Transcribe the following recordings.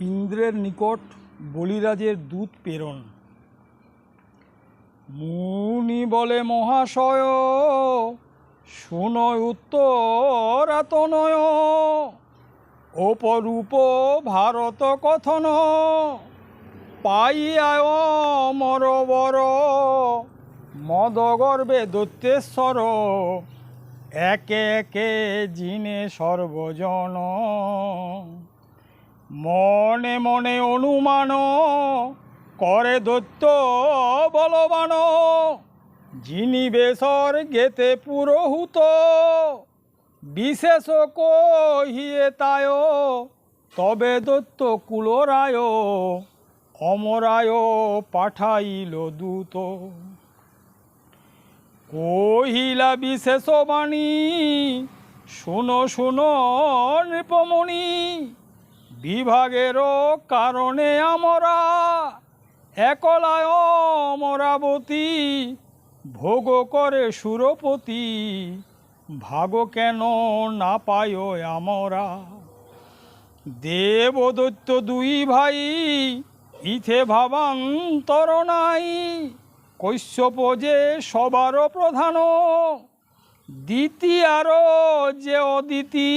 ইন্দ্রের নিকট বলিরাজের দূত প্রেরণ। মুনি বলে, মহাশয়, শুনয় উত্তরাতনয় অপরূপ ভারত কথন, পাইয়ায় মরবর মদগর্বে দৈত্যেশ্বর, একে একে জিনে সর্বজন। মনে মনে অনুমান করে দৈত্য বলবান। যিনি বেসর গেতে পুরোহুত, বিশেষ কহিয়ে তায়, তবে দত্ত কুলরায়, অমরায় পাঠাইল দূত। কহিলা বিশেষ বাণী শুনো শুনো নৃপমণি বিভাগেরও কারণে আমরা একলায় অমরাবতী ভোগ করে সুরপতি। ভাগ কেন না পায় আমরা? দেবদৈত্য দুই ভাই, ইথে ভাবান্তর নাই। কৈশ্যপ যে সবার প্রধান দ্বিতীয়ার যে অদিতি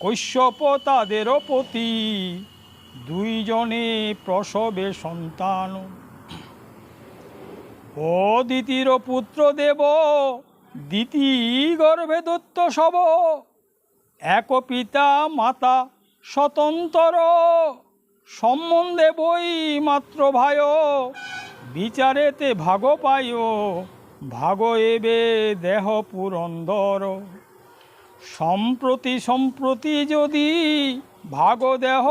কৈশ্যপ তাদেরও পতি। দুইজনে প্রসবে সন্তান। অদিতির পুত্র দেব দ্বিতি গর্ভে দত্ত সব। এক পিতা মাতা স্বতন্ত্র। সম্বন্ধে বই মাত্র ভাই বিচারেতে ভাগ পায়। ভাগ এবে দেহ পুরন্দর। সম্প্রতি সম্প্রতি যদি ভাগ দেহ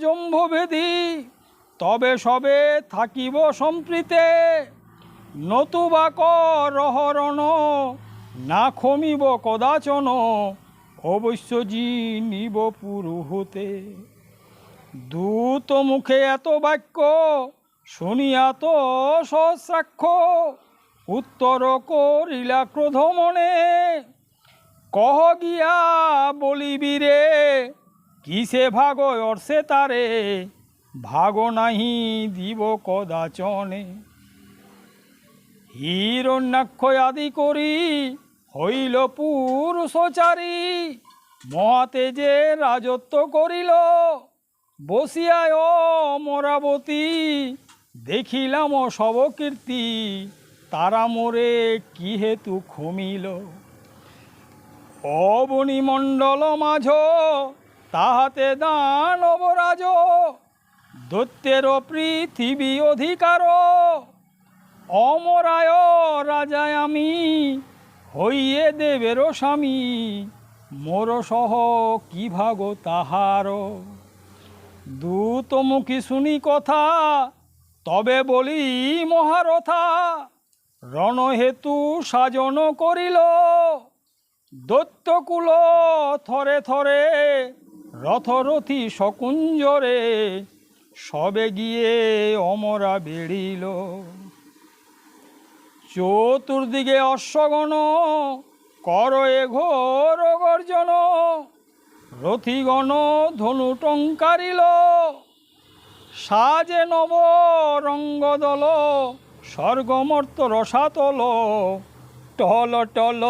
জম্ভবেদী তবে সবে থাকিব সম্প্রীতে। নতুবা রহরণ না খমিব কদাচন, অবশ্য জি নিব পুরুহতে। দূত মুখে এত বাক্য, শুনিয়া তো সহস্রাক্ষ, উত্তর করিলা ক্রোধ মনে কহ গিয়া বলিবি রে? কিসে ভাগ অর্ষে তারে? ভাগ নাহি দিব কদাচনে। হিরণ্যাক্ষ আদি করি হইল পুরুষচারী মহাতেজে রাজত্ব করিল, বসিয়ায় মরাবতী দেখিলাম সব কীর্তি তারা মোরে কি হেতু খমিল? অবনিমণ্ডল মাঝ, তাহাতে দান অবরাজ, দৈত্যের পৃথিবী অধিকার। অমরায় রাজায় আমি, হইয়ে দেবের স্বামী, মোর সহ কি ভাগ তাহার? দূতমুখী শুনি কথা, তবে বলি মহারথা, রণহেতু সাজন করিল। দৈত্যকুল থরে থরে রথরথি শকুঞ্জরে, সবে গিয়ে অমরা বেড়িল। চতুর্দিকে অশ্বগণ কর এ ঘোর গর্জন, রথিগণ ধনু টঙ্কারিল। সাজে নব রঙ্গদল, স্বর্গমর্ত রসাতল টল টল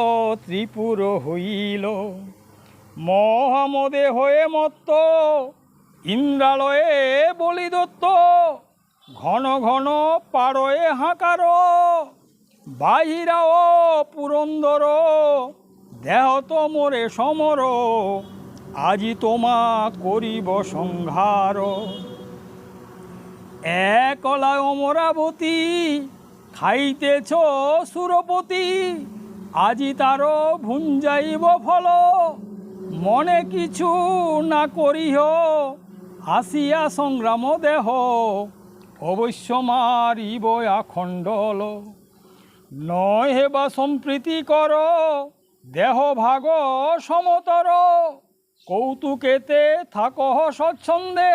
ত্রিপুর হইল। মহামদে হয়ে মত্ত, ইন্দ্রালয়ে বলি দত্ত, ঘন ঘন পাড়য়ে হাঁকার। বাহিরাও পুরন্দর, দেহ তো মোরে সমর, আজি তোমা করিব সংহার। একলা অমরাবতী খাইতেছ সুরপতি? আজি তার ভুঞ্জাইব ফল। মনে কিছু না করিহ আসিয়া সংগ্রাম দেহ। অবশ্য মারিব আখণ্ডল নয় হেবা সম্প্রীতি কর, দেহ ভাগ সমতর। কৌতুকেতে থাকহ স্বচ্ছন্দে।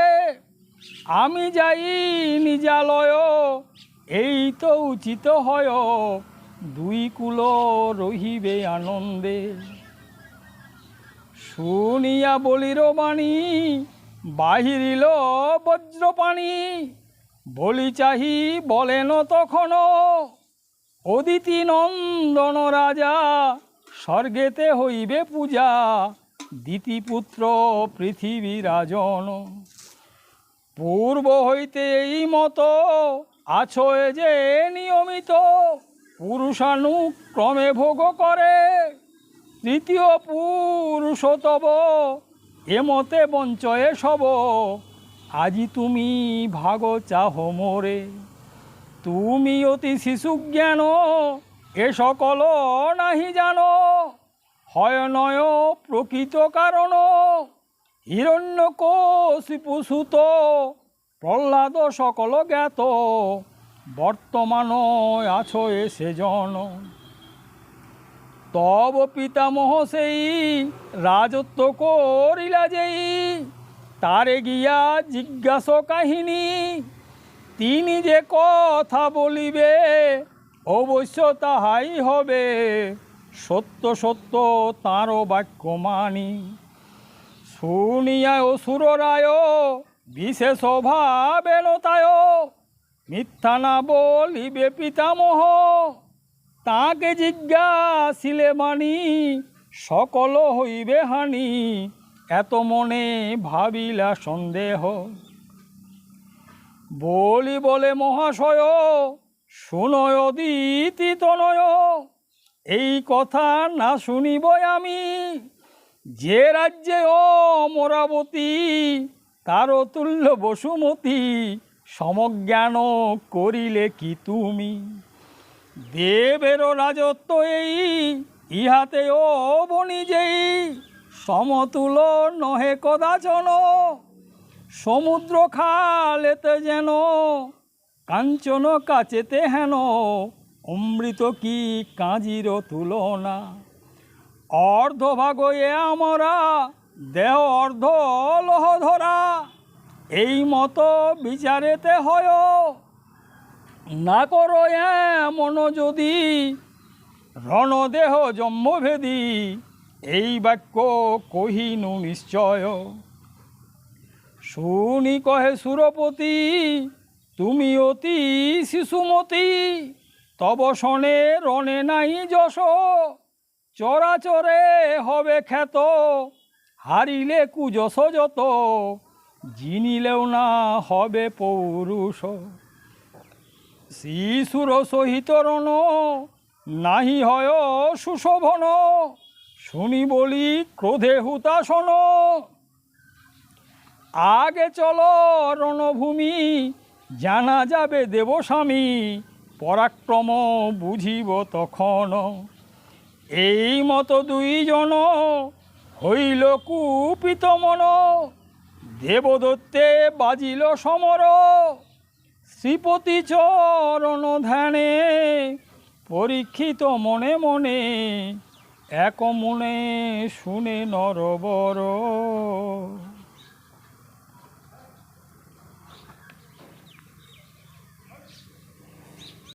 আমি যাই নিজালয় এই তো উচিত হয় দুই কুল রহিবে আনন্দে। শুনিয়া বলির বাণী, বাহিরিল বজ্রপাণি। বলি চাহি বলেন তখনও অদিতি নন্দন রাজা, স্বর্গেতে হইবে পূজা দিতিপুত্র পৃথিবী রাজন পূর্ব হইতে এই মতো আছো যে নিয়মিত পুরুষানুক্রমে ভোগ করে, তৃতীয় পুরুষতব এমতে বঞ্চয়ে সব আজি তুমি ভাগ চাহ মোরে, তুমি অতি শিশু জ্ঞান, এ সকল নাহি জানো। হয় নয় প্রকৃত কারণ হিরণ্য কোশিপুসুত প্রহ্লাদ সকল জ্ঞাত বর্তমান আছো এসে জন তব পিতামহ সেই রাজত্ব করিলা যেই, তারে গিয়া জিজ্ঞাস কাহিনী। তিনি যে কথা বলিবে, অবশ্য তাহাই হবে। সত্য সত্য তাঁরও বাক্য মানি। শুনিয়া অসুর রায় বিশেষ ভাবেন তায় মিথ্যা না বলিবে পিতামহ। তাকে জিজ্ঞাসিলে মানি সকল হইবে হানি, এত মনে ভাবিলা সন্দেহ। বলি বলে মহাশয়, শুনয় দিতি তনয়, এই কথা না শুনিব আমি। যে রাজ্যে ও অমরাবতী তার অতুল্য বসুমতী সমজ্ঞান করিলে কি তুমি? দেবেরও রাজত্ব এই, ইহাতে ও বণিজেই সমতুল নহে কদাচন। সমুদ্র খালেতে যেন কাঞ্চন কাচেতে হেন, অমৃত কি কাঁজির তুলনা? অর্ধভাগ এ আমরা, দেহ অর্ধ লহ ধরা এই মতো বিচারেতে হয়। না করো এমন যদি, রণদেহ জম্মভেদী এই বাক্য কহিনু নিশ্চয়। শুনি কহে সুরপতি, তুমি অতি শিশুমতি, তব শনে রণে নাই যশ। চরাচরে হবে খ্যাত, হারিলে কুযশ যত। জিনিলেও না হবে পৌরুষ। শিশুর সহিত রণ, নাহি হয় সুশোভন। শুনি বলি ক্রোধে হুতাসন আগে চলো রণভূমি, জানা যাবে দেবস্বামী, পরাক্রম বুঝিব তখন। এই মতো দুইজন হইল কুপিত মন। দেবদত্তে বাজিল সমর। শ্রীপতি চরণ ধ্যানে পরীক্ষিত মনে মনে এক মনে শুনে নরবর।